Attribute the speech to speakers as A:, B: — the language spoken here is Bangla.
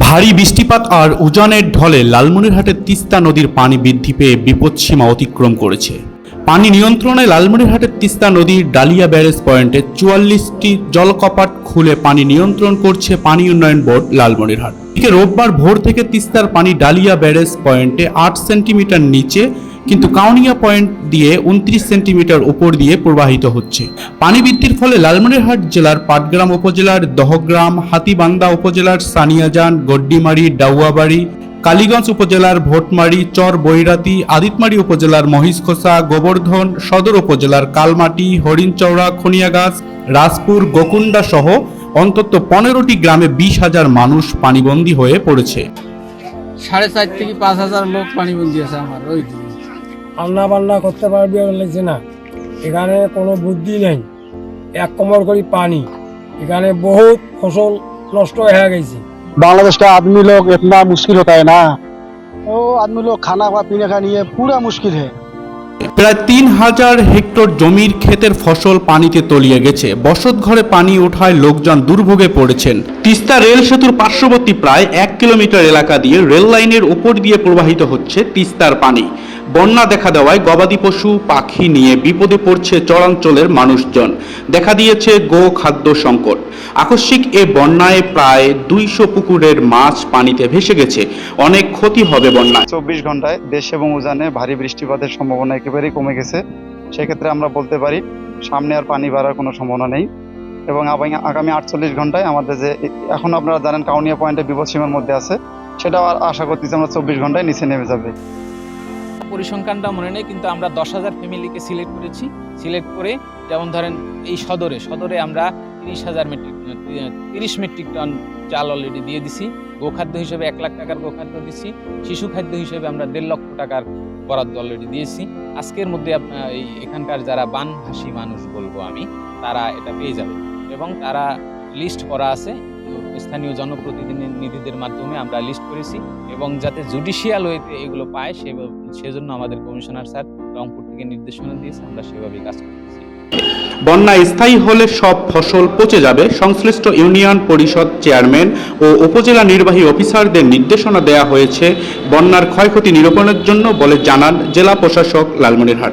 A: ভারী বৃষ্টিপাত আর উজানের ঢলে লালমনিরহাটের তিস্তা নদীর পানি বৃদ্ধি পেয়ে বিপদসীমা অতিক্রম করেছে। পানি নিয়ন্ত্রণে লালমনিরহাটের তিস্তা নদীর ডালিয়া ব্যারেজ পয়েন্টে চুয়াল্লিশটি জলকপাট খুলে পানি নিয়ন্ত্রণ করছে পানি উন্নয়ন বোর্ড লালমনিরহাট। এদিকে রোববার ভোর থেকে তিস্তার পানি ডালিয়া ব্যারেজ পয়েন্টে আট সেন্টিমিটার নিচে কিন্তু কাউনিয়া পয়েন্ট দিয়ে উনত্রিশ সেন্টিমিটার উপর দিয়ে প্রবাহিত হচ্ছে। পানি বৃদ্ধির ফলে লালমনিরহাট জেলার পাটগ্রাম উপজেলার দহগ্রাম, হাতিবান্দা উপজেলার সানিয়াজান, গড্ডিমারি, ডাউয়াবাড়ি, কালীগঞ্জ উপজেলার ভোটমারি, চর বৈরাতি, আদিতমারি উপজেলার মহিষখোসা, গোবর্ধন, সদর উপজেলার কালমাটি হরিণচৌড়া খনিয়াগাছ, রাজপুর, গোকুন্ডা সহ অন্তত পনেরোটি গ্রামে বিশ হাজার মানুষ পানিবন্দী হয়ে পড়েছে।
B: সাড়ে চার থেকে পাঁচ হাজার লোক পানিবন্দি আছে আমার, ওই দিকে
C: রান্না বান্না করতে পারবি লাগছে না এখানে কোনো বুদ্ধি নেই এক কমর করি পানি এখানে বহুত ফসল নষ্ট হয়ে গেছে
D: बांग्लादेश का आदमी लोग इतना मुश्किल होता है ना वो आदमी लोग खाना खा पीने का नहीं है पूरा मुश्किल है
A: প্রায় তিন হাজার হেক্টর জমির ক্ষেতের ফসল পানিতে তলিয়ে গেছে বসত ঘরে পানি ওঠায় লোকজন দুর্ভোগে পড়েছেন তিস্তা রেল সেতুর পার্শ্ববর্তী প্রায় এক কিলোমিটার এলাকা দিয়ে রেল লাইনের উপর দিয়ে প্রবাহিত হচ্ছে তিস্তার পানি বন্যা দেখা দেওয়ায় গবাদি পশু, পাখি নিয়ে বিপদে পড়ছে চরাঞ্চলের মানুষজন। দেখা দিয়েছে গো খাদ্য সংকট। আকস্মিক এ বন্যায় প্রায় দুইশো পুকুরের মাছ পানিতে ভেসে গেছে। অনেক ক্ষতি হবে বন্যায়।
E: চব্বিশ ঘন্টায় দেশ এবং উজানে ভারী বৃষ্টিপাতের সম্ভাবনা একেবারেই কমে গেছে। সেক্ষেত্রে আমরা বলতে পারি, সামনে আর পানি বাড়ার কোনো সম্ভাবনা নেই। এবং আগামী- আটচল্লিশ ঘন্টায় আমাদের যে এখন আপনারা জানেন কাউনিয়া পয়েন্টে বিপদসীমার মধ্যে আছে। সেটাও আর আশা করতেছি আমরা চব্বিশ ঘন্টায় নিচে নেমে যাবে।
F: পরিসংখ্যানটা মনে নেই, কিন্তু আমরা দশ হাজার ফ্যামিলিকে সিলেক্ট করেছি। সিলেক্ট করে যেমন ধরেন এই সদরে সদরে আমরা তিরিশ হাজার মেট্রিক তিরিশ মেট্রিক টন চাল অলরেডি দিয়ে দিছি। গোখাদ্য হিসেবে এক লাখ টাকার গোখাদ্য দিছি। শিশু খাদ্য হিসেবে আমরা দেড় লক্ষ টাকার বরাদ্দ অলরেডি দিয়েছি। আজকের মধ্যে এই এখানকার যারা বানভাসী মানুষ বলব আমি, তারা এটা পেয়ে যাবে। এবং তারা লিস্ট করা আছে। স্থানীয় জনপ্রতিনিধিদের মাধ্যমে আমরা লিস্ট করেছি এবং যাতে জুডিশিয়াল ওয়েতে এগুলো পায় সে সেজন্য আমাদের কমিশনার স্যার রংপুর থেকে নির্দেশনা দিয়েছে, আমরা সেভাবেই কাজ করতেছি
A: বন্যা স্থায়ী হলে সব ফসল পচে যাবে, সংশ্লিষ্ট ইউনিয়ন পরিষদ চেয়ারম্যান ও উপজেলা নির্বাহী অফিসারদের নির্দেশনা দেওয়া হয়েছে। বন্যার ক্ষয়ক্ষতি নিরূপণের জন্য বলে জানান জেলা প্রশাসক লালমনিরহাট।